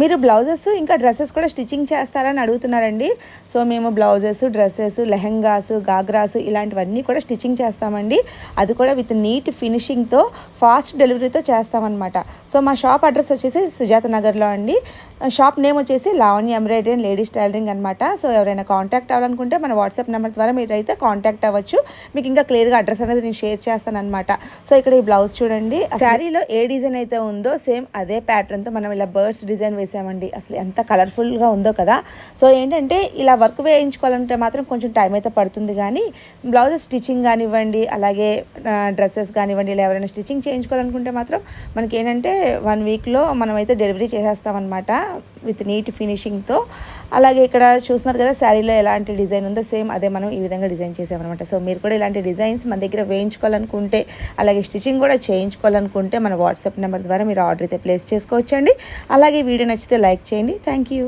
మీరు బ్లౌజెస్ ఇంకా డ్రెస్సెస్ కూడా స్టిచ్చింగ్ చేస్తారని అడుగుతున్నారండి. సో మేము బ్లౌజెస్ డ్రెస్సెస్ లెహెంగాస్ గాగ్రాస్ ఇలాంటివన్నీ కూడా స్టిచ్చింగ్ చేస్తామండి. అది కూడా విత్ నీట్ ఫినిషింగ్తో ఫాస్ట్ డెలివరీతో చేస్తామన్నమాట. సో మా షాప్ అడ్రస్ వచ్చేసి సుజాత నగర్లో అండి. షాప్ నేమ్ వచ్చేసి Lavanya embroidery and ladies tailoring అనమాట సో ఎవరైనా కాంటాక్ట్ అవ్వాలనుకుంటే మన వాట్సాప్ నెంబర్ ద్వారా మీరు అయితే కాంటాక్ట్ అవ్వచ్చు. మీకు ఇంకా క్లియర్గా అడ్రస్ అనేది నేను షేర్ చేస్తాను అనమాట సో ఇక్కడ ఈ బ్లౌజ్ చూడండి. శారీలో ఏ డిజైన్ అయితే ఉందో సేమ్ అదే ప్యాటర్న్తో మనం ఇలా బర్డ్స్ డిజైన్ వేసామండి అసలు ఎంత కలర్ఫుల్గా ఉందో కదా. సో ఏంటంటే ఇలా వర్క్ వేయించుకోవాలంటే మాత్రం కొంచెం టైం అయితే పడుతుంది కానీ బ్లౌజెస్ స్టిచ్చింగ్ కానివ్వండి అలాగే డ్రెస్సెస్ కానివ్వండి ఇలా ఎవరైనా స్టిచ్చింగ్ చేయించుకోవాలనుకుంటే మాత్రం మనకి ఏంటంటే వన్ వీక్లో మనమైతే డెలివరీ చేసేస్తామన్నమాట. విత్ నీట్ ఫినిషింగ్తో. అలాగే ఇక్కడ చూస్తున్నారు కదా శారీలో ఎలాంటి డిజైన్ ఉందో సేమ్ అదే మనం ఈ విధంగా డిజైన్ చేసామన్నమాట. సో మీరు కూడా ఇలాంటి డిజైన్స్ మన దగ్గర వేయించుకోవాలనుకుంటే అలాగే స్టిచ్చింగ్ కూడా చేయించుకోవాలనుకుంటే మన వాట్సాప్ నెంబర్ ద్వారా మీరు ఆర్డర్ అయితే ప్లేస్ చేసుకోవచ్చండి. అలాగే వీడియో నచ్చితే లైక్ చేయండి. Thank you.